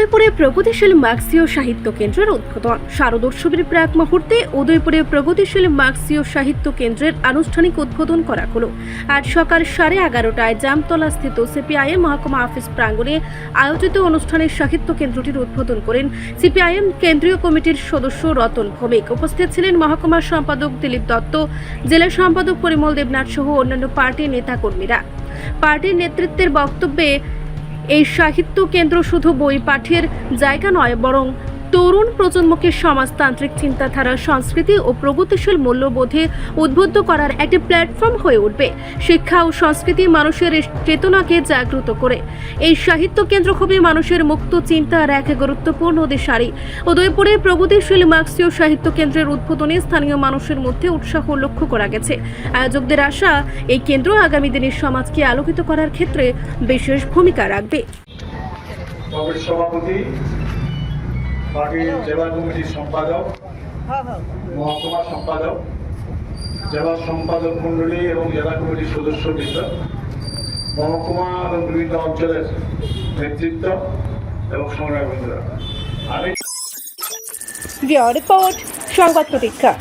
উদয়পুরে প্রগতিশীল মার্ক্সীয় সাহিত্য কেন্দ্রের উদ্বোধন। শারদোৎসবের প্রাক মুহূর্তে উদয়পুরে প্রগতিশীল মার্ক্সীয় সাহিত্য কেন্দ্রের আনুষ্ঠানিক উদ্বোধন করা হলো। আজ সকাল সাড়ে এগারোটায় জামতলা স্থিত সিপিআইএম মহকুমা অফিস প্রাঙ্গণে আয়োজিত অনুষ্ঠানে সাহিত্য কেন্দ্রটির উদ্বোধন করেন সিপিআইএম কেন্দ্রীয় কমিটির সদস্য রতন ভৌমিক। উপস্থিত ছিলেন মহকুমা সম্পাদক দিলীপ দত্ত, জেলা সম্পাদক পরিমল দেবনাথ সহ অন্যান্য পার্টির নেতাকর্মীরা। পার্টির নেতৃত্বের বক্তব্যে এই সাহিত্য কেন্দ্র শুধু বই পাঠের জায়গা নয় বরং তরুণ প্রজন্মকে সমাজতান্ত্রিক চিন্তাধারা সংস্কৃতি ও প্রগতিশীল মূল্যবোধে উদ্বুদ্ধ করার একটি প্ল্যাটফর্ম হয়ে উঠবে। শিক্ষা ও সংস্কৃতি মানুষের চেতনাকে জাগ্রত করে। এই সাহিত্য কেন্দ্র হবে মানুষের মুক্ত চিন্তার এক গুরুত্বপূর্ণ দিশারি। উদয়পুরে প্রগতিশীল মার্ক্সীয় সাহিত্য কেন্দ্রের উদ্বোধনে স্থানীয় মানুষের মধ্যে উৎসাহ লক্ষ্য করা গেছে। আয়োজকদের আশা, এই কেন্দ্র আগামী দিনের সমাজকে আলোকিত করার ক্ষেত্রে বিশেষ ভূমিকা রাখবে। সভাপতি পার্টির জেলা কমিটির সম্পাদক মহকুমা সম্পাদক জেলা সম্পাদক মণ্ডলী এবং জেলা কমিটির সদস্যবৃন্দ মহকুমা এবং বিভিন্ন অঞ্চলের নেতৃত্ব এবং সংগ্রামীরা আমি রিপোর্ট সংবাদ প্রতীক্ষা।